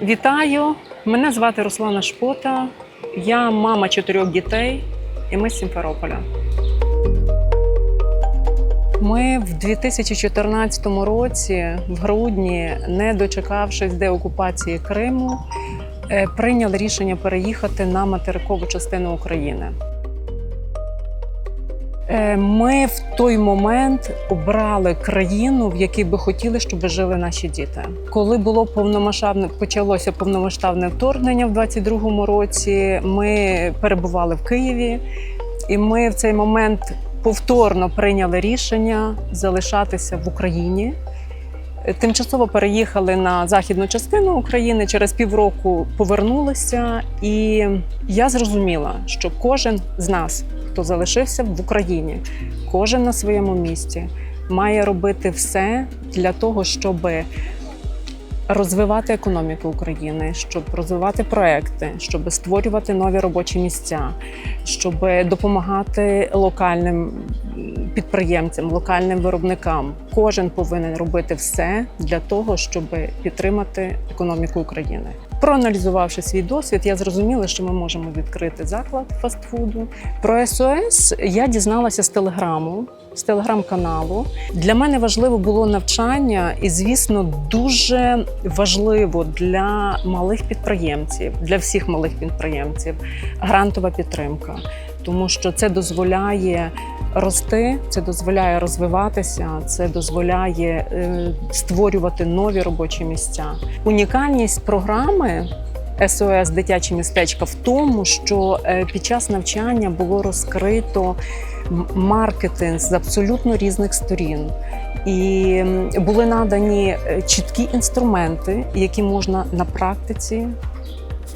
Вітаю! Мене звати Руслана Шпота. Я мама чотирьох дітей, і ми з Сімферополя. Ми в 2014 році, в грудні, не дочекавшись деокупації Криму, е, прийняли рішення переїхати на материкову частину України. Е, Ми в той момент обрали країну, в якій би хотіли, щоб жили наші діти. Коли було повномасштабне, почалося повномасштабне вторгнення в 22-му році. Ми перебували в Києві, і ми в цей момент повторно прийняли рішення залишатися в Україні. Тимчасово переїхали на західну частину України. Через півроку повернулися, і я зрозуміла, що кожен з нас, хто залишився в Україні, кожен на своєму місці, має робити все для того, щоб розвивати економіку України, щоб розвивати проекти, щоб створювати нові робочі місця, щоб допомагати локальним підприємцям, локальним виробникам. Кожен повинен робити все для того, щоб підтримати економіку України. Проаналізувавши свій досвід, я зрозуміла, що ми можемо відкрити заклад фастфуду. Про СОС я дізналася з телеграму, з телеграм-каналу. Для мене важливо було навчання, і, звісно, дуже важливо для малих підприємців, для всіх малих підприємців грантова підтримка, тому що це дозволяє рости, це дозволяє розвиватися, це дозволяє е, створювати нові робочі місця. Унікальність програми. СОС дитячі містечка в тому, що е, під час навчання було розкрито маркетинг з абсолютно різних сторін. І були надані е, чіткі інструменти, які можна на практиці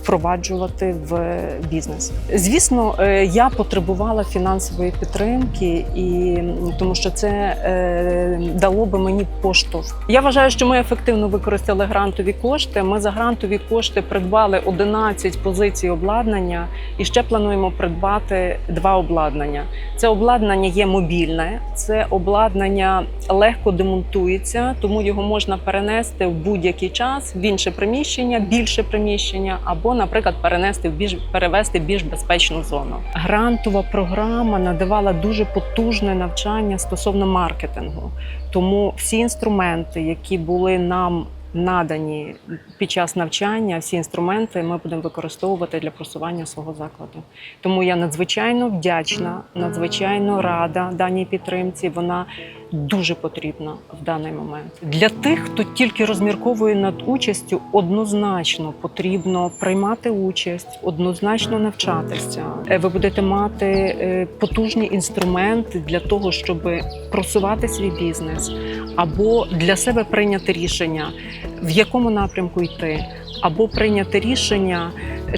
впроваджувати в бізнес. Звісно, е, я потребувала фінансової підтримки, і тому що це е, дало би мені поштовх. Я вважаю, що ми ефективно використали грантові кошти. Ми за грантові кошти придбали 11 позицій обладнання і ще плануємо придбати два обладнання. Це обладнання є мобільне, це обладнання легко демонтується, тому його можна перенести в будь-який час в інше приміщення, більше приміщення, або, наприклад, перенести в більш перевести в більш безпечну зону. Грантова програма надавала дуже потужне навчання стосовно маркетингу. Тому всі інструменти, які були нам надані під час навчання, всі інструменти ми будемо використовувати для просування свого закладу. Тому я надзвичайно вдячна, надзвичайно рада даній підтримці. Вона дуже потрібна в даний момент. Для тих, хто тільки розмірковує над участю, однозначно потрібно приймати участь, однозначно навчатися. Е, Ви будете мати е, потужні інструменти для того, щоб просувати свій бізнес, або для себе прийняти рішення, в якому напрямку йти, або прийняти рішення,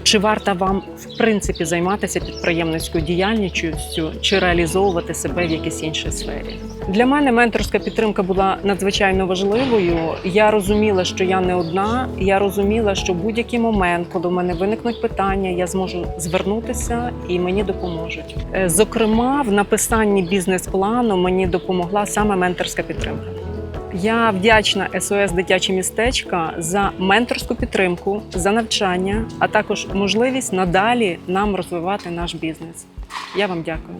чи варто вам в принципі займатися підприємницькою діяльністю, чи реалізовувати себе в якійсь іншій сфері. Для мене менторська підтримка була надзвичайно важливою. Я розуміла, що я не одна. Я розуміла, що в будь-який момент, коли в мене виникнуть питання, я зможу звернутися і мені допоможуть. Е, Зокрема, в написанні бізнес-плану мені допомогла саме менторська підтримка. Я вдячна СОС Дитячі містечка за менторську підтримку, за навчання, а також можливість надалі нам розвивати наш бізнес. Я вам дякую.